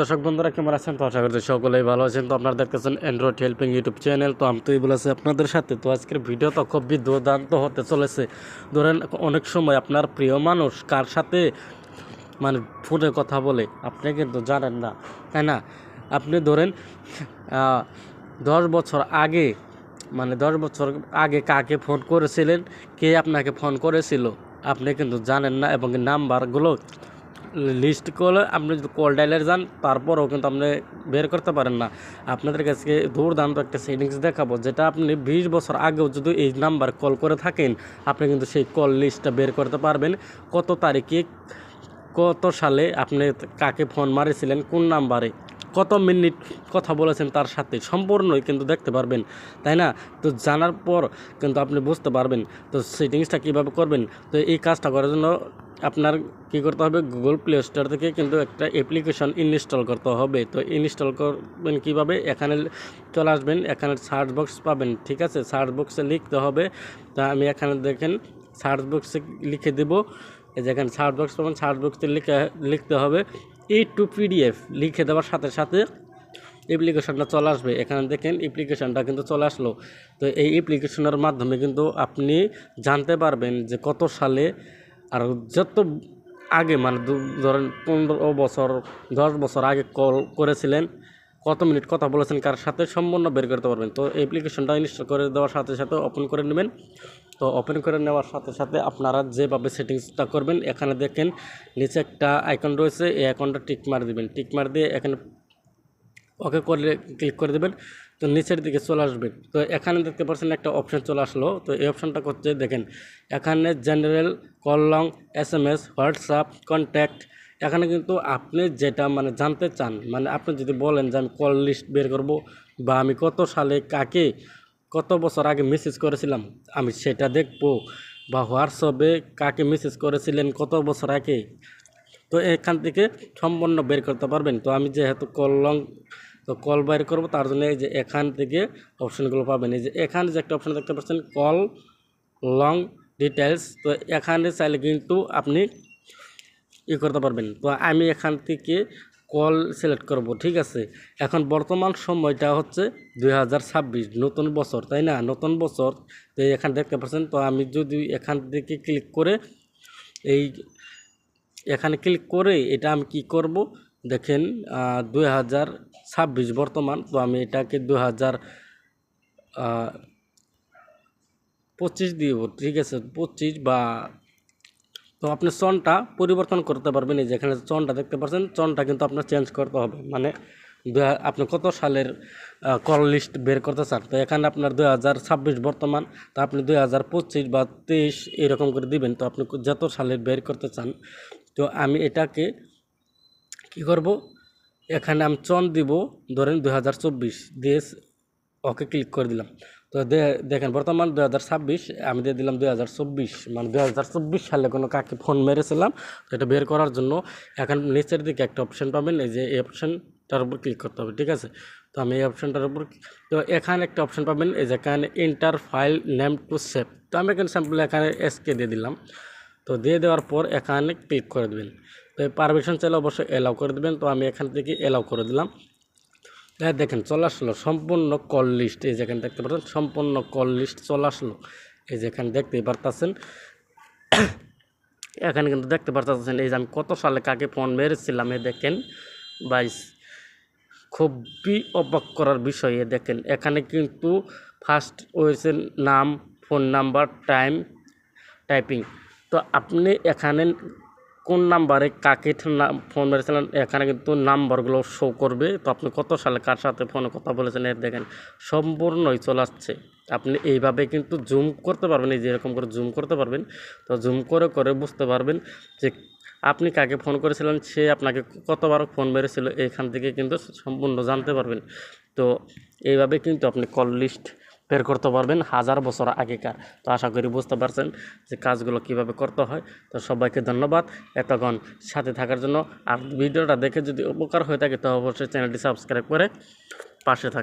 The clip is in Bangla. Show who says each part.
Speaker 1: দর্শক বন্ধুরা, কেমন আছেন? তো আশা করছি সকলেই ভালো আছেন। তো আপনারা দেখতেছেন অ্যান্ড্রয়েড হেল্পিং ইউটিউব চ্যানেল তো আমি তুই বলেছি আপনাদের সাথে। তো আজকের ভিডিও তো খুবই দুর্দান্ত হতে চলেছে। ধরেন, অনেক সময় আপনার প্রিয় মানুষ কার সাথে মানে ফোনে কথা বলে? আপনি কিন্তু জানেন না, তাই না? আপনি ধরেন দশ বছর আগে মানে দশ বছর আগে কাকে ফোন করেছিলেন? কে আপনাকে ফোন করেছিল? আপনি কিন্তু জানেন না এবং নাম্বারগুলো লিস্ট কলে আপনি যদি কল ডাইলার যান, তারপরেও কিন্তু আপনি বের করতে পারেন না। আপনাদের কাছে দুর্দান্ত একটা সেটিংস দেখাবো, যেটা আপনি বিশ বছর আগেও যদি এই নাম্বার কল করে থাকেন, আপনি কিন্তু সেই কল লিস্টটা বের করতে পারবেন। কত তারিখে, কত সালে আপনি কাকে ফোন মারেছিলেন, কোন নাম্বারে কত মিনিট কথা বলেছেন তার সাথে? সম্পূর্ণই কিন্তু দেখতে পারবেন, তাই না? তো জানার পর কিন্তু আপনি বুঝতে পারবেন, তো সেটিংসটা কীভাবে করবেন? তো এই কাজটা করার জন্য আপনার কী করতে হবে? গুগল প্লে স্টোর থেকে কিন্তু একটা অ্যাপ্লিকেশন ইনস্টল করতে হবে। তো ইনস্টল করবেন কীভাবে? এখানে চলে আসবেন, এখানে সার্চ বক্স পাবেন, ঠিক আছে? সার্চ বক্সে লিখতে হবে। তা আমি এখানে দেখেন সার্চ বক্সে লিখে দেবো। এই যে এখানে সার্চ বক্স পাবেন সার্চ বক্সে লিখে, লিখতে হবে। ই টু পিডিএফ লিখে দেওয়ার সাথে সাথে অ্যাপ্লিকেশনটা চলে আসবে। এখানে দেখেন অ্যাপ্লিকেশনটা কিন্তু চলে আসলো। তো এই অ্যাপ্লিকেশনের মাধ্যমে কিন্তু আপনি জানতে পারবেন যে কত সালে আর যত আগে মানে ধরেন পনেরো বছর, দশ বছর আগে কল করেছিলেন কত মিনিট কথা বলেছেন, কার সাথে সম্পূর্ণ বের করতে পারবেন? তো অ্যাপ্লিকেশনটা ইনস্টল করে দেওয়ার সাথে সাথে ওপেন করে নেবেন। তো ওপেন করে নেওয়ার সাথে সাথে আপনারা যেভাবে সেটিংসটা করবেন, এখানে দেখেন নিচে একটা আইকন রয়েছে, এই আইকনটা টিক মার দিবেন। টিক মার দিয়ে এখানে ওকে করে ক্লিক করে দেবেন। তো নিচের দিকে চলে আসবে। তো এখানে দেখতে পাচ্ছেন একটা অপশন চলে আসলো। তো এই অপশনটা করছে দেখেন, এখানে general call log S M S WhatsApp contact এখানে কিন্তু আপনি যেটা মানে জানতে চান মানে আপনি যদি বলেন যে আমি কল লিস্ট বের করব বা আমি কত সালে কাকে কত বছর আগে মেসেজ করেছিলাম, আমি সেটা দেখব বা হোয়াটসঅ্যাপে কাকে মেসেজ করেছিলেন, কত বছর আগে, তো এখান থেকে সম্পূর্ণ বের করতে পারবেন। তো আমি যেহেতু কল লং তো কল বের করব, তার জন্য এই যে এখান থেকে অপশানগুলো পাবেন। এই যে এখানে যে একটা অপশান দেখতে পাচ্ছেন কল লং ডিটেলস তো এখানে চাইলে কিন্তু আপনি ই করতে পারবেন। তো আমি এখান থেকে কল সিলেক্ট করব, ঠিক আছে? এখন বর্তমান সময়টা হচ্ছে দু হাজার ছাব্বিশ, নতুন বছর, তাই না? নতুন বছর, তো এখানে দেখতে পাচ্ছেন, তো আমি যদি এখান থেকে ক্লিক করে এই এখানে ক্লিক করে এটা আমি কি করব? দেখেন দুই হাজার ছাব্বিশ বর্তমান, তো আমি এটাকে দুই হাজার পঁচিশ দিব, ঠিক আছে? পঁচিশ বা তো আপনি চনটা পরিবর্তন করতে পারবেন। এই যেখানে চনটা দেখতে পাচ্ছেন, চনটা কিন্তু আপনার চেঞ্জ করতে হবে। মানে আপনি কত সালের কল লিস্ট বের করতে চান? তো এখানে আপনার দুই হাজার ছাব্বিশ বর্তমান, তো আপনি দুই হাজার পঁচিশ বা তেইশ এরকম করে দিবেন। তো আপনি যত সালের বের করতে চান, তো আমি এটাকে কি করব? এখানে আমি চন দিব, ধরেন দুই হাজার চব্বিশ। দিয়ে ওকে ক্লিক করে দিলাম। তো দে- দেখেন, বর্তমান দুই হাজার ছাব্বিশ, আমি দিয়ে দিলাম দুই হাজার চব্বিশ মানে দুই হাজার চব্বিশ সালে কোনো কাকে ফোন মেরেছিলাম, তো এটা বের করার জন্য এখন নিচের দিকে একটা অপশান পাবেন, এই যে এই অপশনটার উপর ক্লিক করতে হবে, ঠিক আছে? তো আমি এই অপশানটার উপর তো এখানে একটা অপশান পাবেন, এই যে এখানে enter file name to save তো আমি এখানে স্যাম্পল এখানে এসকে দিয়ে দিলাম, তো দিয়ে দেওয়ার পর এখানে ক্লিক করে দেবেন। তো পারমিশন চাইলে অবশ্যই এলাও করে দেবেন, তো আমি এখান থেকে এলাও করে দিলাম। হ্যাঁ দেখেন চলে আসলো, সম্পূর্ণ কল লিস্ট এই যেখানে দেখতে পাচ্ছেন, সম্পূর্ণ কল লিস্ট চলে আসলো। এই যেখানে দেখতেই পারতেছেন, এখানে কিন্তু দেখতে পারতেছেন, এই যে আমি কত সালে কাকে ফোন মেরেছিলাম, এ দেখেন বাইশ খুবই অবাক করার বিষয়, এ দেখেন, এখানে কিন্তু ফার্স্ট হয়েছে নাম ফোন নাম্বার টাইম টাইপিং তো আপনি এখানে কোন নাম্বারে কাকে ফোন মেরেছিলেন, এখানে কিন্তু নাম্বারগুলো শো করবে। তো আপনি কত সালে কার সাথে ফোনে কথা বলেছেন এর দেখেন, সম্পূর্ণই চলে আসছে। আপনি এইভাবে কিন্তু জুম করতে পারবেন, এই যে এরকম করে জুম করতে পারবেন। তো জুম করে করে বুঝতে পারবেন যে আপনি কাকে ফোন করেছিলেন, সে আপনাকে কতবার ফোন মেরেছিল, এখান থেকে কিন্তু সম্পূর্ণ জানতে পারবেন। তো এইভাবে কিন্তু আপনি কল লিস্ট বের করতে পারবেন হাজার বছর আগেকার। তো আশা করি বুঝতে পারছেন যে কাজগুলো কীভাবে করতে হয়। তো সবাইকে ধন্যবাদ এতক্ষণ সাথে থাকার জন্য। আর ভিডিওটা দেখে যদি উপকার হয়ে থাকে, তো অবশ্যই চ্যানেলটি সাবস্ক্রাইব করে পাশে থাক